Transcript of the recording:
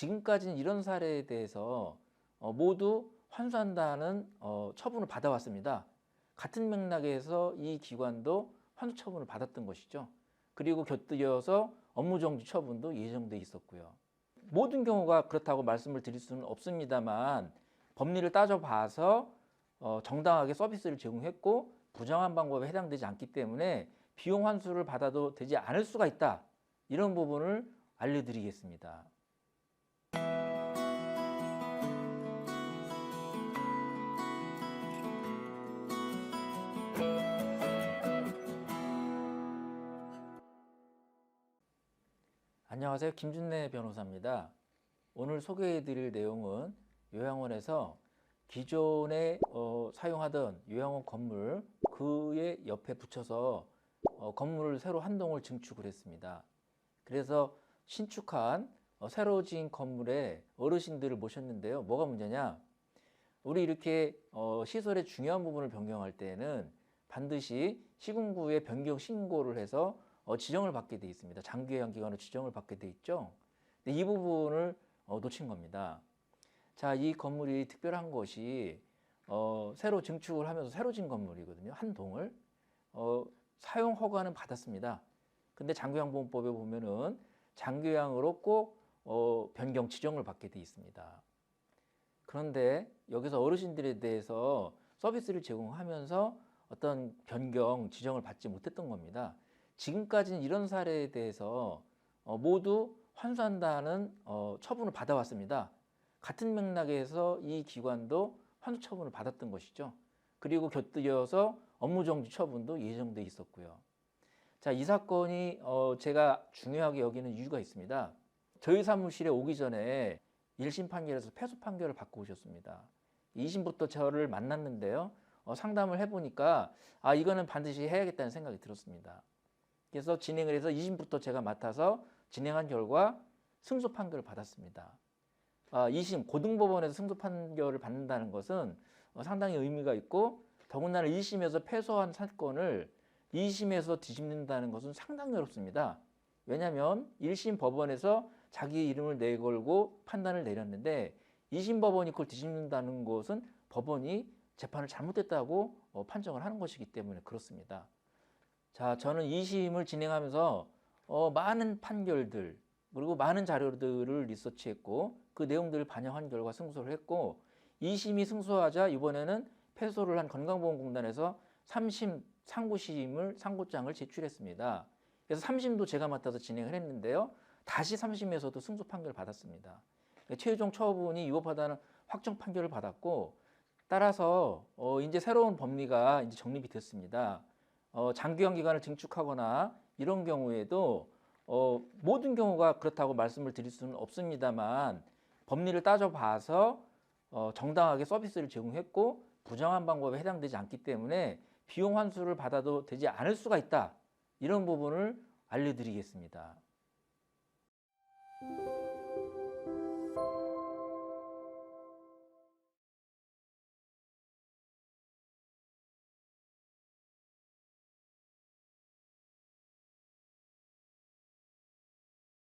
지금까지는 이런 사례에 대해서 어, 모두 환수한다는 어, 처분을 받아왔습니다. 같은 맥락에서 이 기관도 환수 처분을 받았던 것이죠. 그리고 곁들여서 업무정지 처분도 예정돼 있었고요. 모든 경우가 그렇다고 말씀을 드릴 수는 없습니다만 법리를 따져봐서 어, 정당하게 서비스를 제공했고 부정한 방법에 해당되지 않기 때문에 비용 환수를 받아도 되지 않을 수가 있다. 이런 부분을 알려드리겠습니다. 안녕하세요. 김준래 변호사입니다. 오늘 소개해 드릴 내용은 요양원에서 기존에 어, 사용하던 요양원 건물 그의 옆에 붙여서 어, 건물을 새로 한 동을 증축을 했습니다. 그래서 신축한 어, 새로 지은 건물에 어르신들을 모셨는데요. 뭐가 문제냐? 우리 이렇게 어, 시설의 중요한 부분을 변경할 때에는 반드시 시군구에 변경 신고를 해서 어, 지정을 받게 돼 있습니다. 장기요양 기관으로 지정을 받게 돼 있죠. 근데 이 부분을 어, 놓친 겁니다. 자, 이 건물이 특별한 것이 어, 새로 증축을 하면서 새로 진 건물이거든요. 한 동을 어, 사용 허가는 받았습니다. 근데 장교양보험법에 보면은 장교양으로 꼭 어, 변경 지정을 받게 돼 있습니다. 그런데 여기서 어르신들에 대해서 서비스를 제공하면서 어떤 변경 지정을 받지 못했던 겁니다. 지금까지는 이런 사례에 대해서 어, 모두 환수한다는 어, 처분을 받아왔습니다. 같은 맥락에서 이 기관도 환수 처분을 받았던 것이죠. 그리고 곁들여서 업무정지 처분도 예정돼 있었고요. 자, 이 사건이 어, 제가 중요하게 여기는 이유가 있습니다. 저희 사무실에 오기 전에 1심 판결에서 패소 판결을 받고 오셨습니다. 2심부터 저를 만났는데요. 어, 상담을 해보니까 아 이거는 반드시 해야겠다는 생각이 들었습니다. 그래서 진행을 해서 2심부터 제가 맡아서 진행한 결과 승소 판결을 받았습니다. 아, 2심 고등법원에서 승소 판결을 받는다는 것은 어, 상당히 의미가 있고 더군다나 1심에서 패소한 사건을 2심에서 뒤집는다는 것은 상당히 어렵습니다. 왜냐하면 1심 법원에서 자기 이름을 내걸고 판단을 내렸는데 2심 법원이 그걸 뒤집는다는 것은 법원이 재판을 잘못했다고 어, 판정을 하는 것이기 때문에 그렇습니다. 자, 저는 2심을 진행하면서 어, 많은 판결들 그리고 많은 자료들을 리서치했고 그 내용들을 반영한 결과 승소를 했고 2심이 승소하자 이번에는 패소를 한 건강보험공단에서 3심 상고심을 상고장을 제출했습니다. 그래서 3심도 제가 맡아서 진행을 했는데요. 다시 3심에서도 승소 판결을 받았습니다. 최종 처분이 위법하다는 확정 판결을 받았고 따라서 어, 이제 새로운 법리가 이제 정립이 됐습니다. 어, 장기형 기간을 증축하거나 이런 경우에도 어, 모든 경우가 그렇다고 말씀을 드릴 수는 없습니다만 법리를 따져봐서 어, 정당하게 서비스를 제공했고 부정한 방법에 해당되지 않기 때문에 비용 환수를 받아도 되지 않을 수가 있다. 이런 부분을 알려드리겠습니다.